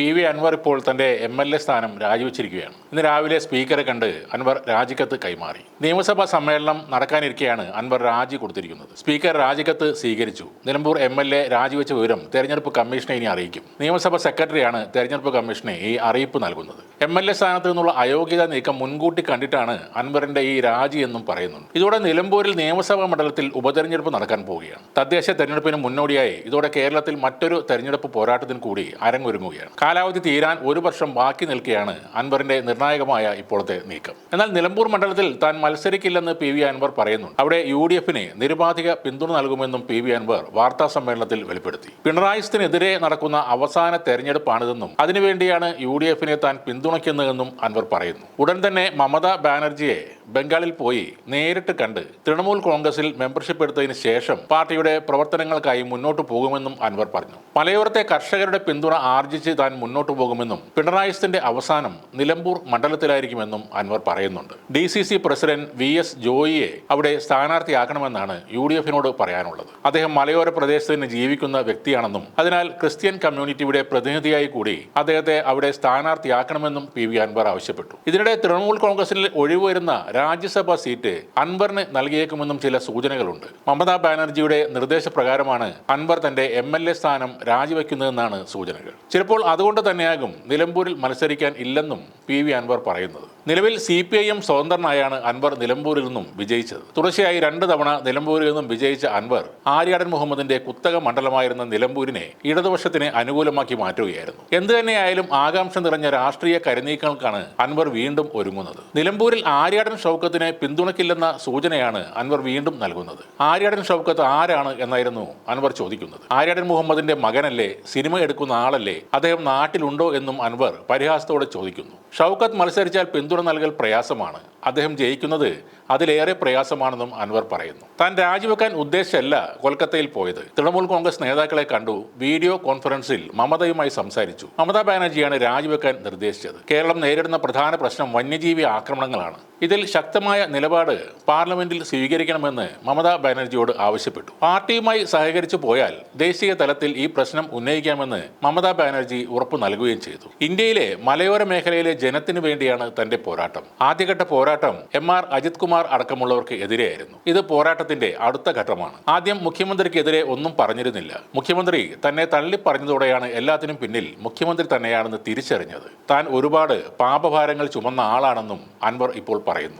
P V Anwar ഇപ്പോൾ തന്റെ M L A സ്ഥാനം രാജിവെച്ചിരിക്കുകയാണ്. ഇന്ന് രാവിലെ സ്പീക്കറെ കണ്ട് അൻവർ രാജിക്കത്ത് കൈമാറി. നിയമസഭാ സമ്മേളനം നടക്കാനിരിക്കെയാണ് അൻവർ രാജി കൊടുത്തിരിക്കുന്നത്. സ്പീക്കർ രാജിക്കത്ത് സ്വീകരിച്ചു. നിലമ്പൂർ എം എൽ എ രാജിവെച്ച വിവരം തെരഞ്ഞെടുപ്പ് കമ്മീഷനെ ഇനി അറിയിക്കും. നിയമസഭാ സെക്രട്ടറിയാണ് തെരഞ്ഞെടുപ്പ് കമ്മീഷനെ ഈ അറിയിപ്പ് നൽകുന്നത്. എം എൽ എ സ്ഥാനത്ത് നിന്നുള്ള അയോഗ്യത നീക്കം മുൻകൂട്ടി കണ്ടിട്ടാണ് അൻവറിന്റെ ഈ രാജി എന്നും പറയുന്നുണ്ട് ഇതോടെ നിലമ്പൂരിൽ നിയമസഭാ മണ്ഡലത്തിൽ ഉപതെരഞ്ഞെടുപ്പ് നടക്കാൻ പോവുകയാണ്. തദ്ദേശ തെരഞ്ഞെടുപ്പിന് മുന്നോടിയായി ഇതോടെ കേരളത്തിൽ മറ്റൊരു തെരഞ്ഞെടുപ്പ് പോരാട്ടത്തിന് കൂടി അരങ്ങൊരുങ്ങുകയാണ്. കാലാവധി തീരാൻ ഒരു വർഷം ബാക്കി നിൽക്കുകയാണ് അൻവറിന്റെ നിർണായകമായ ഇപ്പോഴത്തെ നീക്കം. എന്നാൽ നിലമ്പൂർ മണ്ഡലത്തിൽ താൻ മത്സരിക്കില്ലെന്ന് പി വി അൻവർ പറയുന്നു അവിടെ യു ഡി എഫിന് നിരുപാധിക പിന്തുണ നൽകുമെന്നും പി വി അൻവർ വാർത്താ സമ്മേളനത്തിൽ വെളിപ്പെടുത്തി. പിണറായിസത്തിനെതിരെ നടക്കുന്ന അവസാന തെരഞ്ഞെടുപ്പാണിതെന്നും അതിനുവേണ്ടിയാണ് യു ഡി എഫിനെ താൻ പിന്തുണയ്ക്കുന്നതെന്നും അൻവർ പറയുന്നു. ഉടൻ തന്നെ മമതാ ബാനർജിയെ ബംഗാളിൽ പോയി നേരിട്ട് കണ്ട് തൃണമൂൽ കോൺഗ്രസിൽ മെമ്പർഷിപ്പ് എടുത്തതിന് ശേഷം പാർട്ടിയുടെ പ്രവർത്തനങ്ങൾക്കായി മുന്നോട്ട് പോകുമെന്നും അൻവർ പറഞ്ഞു. മലയോരത്തെ കർഷകരുടെ പിന്തുണ ആർജിച്ച് താൻ മുന്നോട്ട് പോകുമെന്നും പിണറായിസിന്റെ അവസാനം നിലമ്പൂർ മണ്ഡലത്തിലായിരിക്കുമെന്നും അൻവർ പറയുന്നുണ്ട്. D C C president V S ജോയിയെ അവിടെ സ്ഥാനാർത്ഥിയാക്കണമെന്നാണ് യു ഡി എഫിനോട് പറയാനുള്ളത്. അദ്ദേഹം മലയോര പ്രദേശത്ത് തന്നെ ജീവിക്കുന്ന വ്യക്തിയാണെന്നും അതിനാൽ ക്രിസ്ത്യൻ കമ്മ്യൂണിറ്റിയുടെ പ്രതിനിധിയായി കൂടി അദ്ദേഹത്തെ അവിടെ സ്ഥാനാർത്ഥിയാക്കണമെന്നും പി വി അൻവർ ആവശ്യപ്പെട്ടു. ഇതിനിടെ തൃണമൂൽ കോൺഗ്രസിൽ ഒഴിവ് വരുന്ന രാജ്യസഭാ സീറ്റ് അൻവറിന് നൽകിയേക്കുമെന്നും ചില സൂചനകളുണ്ട്. മമതാ ബാനർജിയുടെ നിർദ്ദേശപ്രകാരമാണ് അൻവർ തന്റെ എം എൽ എ സ്ഥാനം രാജിവെക്കുന്നതെന്നാണ് സൂചനകൾ. ചിലപ്പോൾ അതുകൊണ്ട് തന്നെയാകും നിലമ്പൂരിൽ മത്സരിക്കാൻ ഇല്ലെന്നും പി വി അൻവർ പറയുന്നത്. നിലവിൽ സി പി ഐ എം സ്വതന്ത്രനായാണ് അൻവർ നിലമ്പൂരിൽ നിന്നും വിജയിച്ചത്. തുടർച്ചയായി രണ്ട് തവണ നിലമ്പൂരിൽ നിന്നും വിജയിച്ച അൻവർ ആര്യാടൻ മുഹമ്മദിന്റെ കുത്തക മണ്ഡലമായിരുന്ന നിലമ്പൂരിനെ ഇടതുപക്ഷത്തിന് അനുകൂലമാക്കി മാറ്റുകയായിരുന്നു. എന്തു തന്നെയായാലും ആകാംക്ഷ നിറഞ്ഞ രാഷ്ട്രീയ കരുനീക്കങ്ങൾക്കാണ് അൻവർ വീണ്ടും ഒരുങ്ങുന്നത്. നിലമ്പൂരിൽ ആര്യാടൻ ഷൗക്കത്തിനെ പിന്തുണയ്ക്കില്ലെന്ന സൂചനയാണ് അൻവർ വീണ്ടും നൽകുന്നത്. ആര്യാടൻ ഷൗക്കത്ത് ആരാണ് എന്നായിരുന്നു അൻവർ ചോദിക്കുന്നത്. ആര്യാടൻ മുഹമ്മദിന്റെ മകനല്ലേ? സിനിമ എടുക്കുന്ന ആളല്ലേ? അദ്ദേഹം നാട്ടിലുണ്ടോ എന്നും അൻവർ പരിഹാസത്തോടെ ചോദിക്കുന്നു. ഷൗക്കത്ത് മത്സരിച്ചാൽ പിന്തുണ നൽകൽ പ്രയാസമാണ്. അദ്ദേഹം ജയിക്കുന്നത് അതിലേറെ പ്രയാസമാണെന്നും അൻവർ പറയുന്നു. താൻ രാജിവെക്കാൻ ഉദ്ദേശമല്ല കൊൽക്കത്തയിൽ പോയത്. തൃണമൂൽ കോൺഗ്രസ് നേതാക്കളെ കണ്ടു. വീഡിയോ കോൺഫറൻസിൽ മമതയുമായി സംസാരിച്ചു. മമതാ ബാനർജിയാണ് രാജിവെക്കാൻ നിർദ്ദേശിച്ചത്. കേരളം നേരിടുന്ന പ്രധാന പ്രശ്നം വന്യജീവി ആക്രമണങ്ങളാണ്. ഇതിൽ ശക്തമായ നിലപാട് പാർലമെന്റിൽ സ്വീകരിക്കണമെന്ന് മമതാ ബാനർജിയോട് ആവശ്യപ്പെട്ടു. പാർട്ടിയുമായി സഹകരിച്ചു പോയാൽ ദേശീയ തലത്തിൽ ഈ പ്രശ്നം ഉന്നയിക്കാമെന്ന് മമതാ ബാനർജി ഉറപ്പു നൽകുകയും ചെയ്തു. ഇന്ത്യയിലെ മലയോര മേഖലയിലെ ജനത്തിനു വേണ്ടിയാണ് തന്റെ പോരാട്ടം. ആദ്യഘട്ട പോരാട്ടം എം ആർ അജിത് കുമാർ അടക്കമുള്ളവർക്ക് എതിരെയായിരുന്നു. ഇത് പോരാട്ടത്തിന്റെ അടുത്ത ഘട്ടമാണ്. ആദ്യം മുഖ്യമന്ത്രിക്കെതിരെ ഒന്നും പറഞ്ഞിരുന്നില്ല. മുഖ്യമന്ത്രി തന്നെ തള്ളി പറഞ്ഞതോടെയാണ് എല്ലാത്തിനും പിന്നിൽ മുഖ്യമന്ത്രി തന്നെയാണെന്ന് തിരിച്ചറിഞ്ഞത്. താൻ ഒരുപാട് പാപഭാരങ്ങൾ ചുമന്ന ആളാണെന്നും അൻവർ ഇപ്പോൾ പറയുന്നു.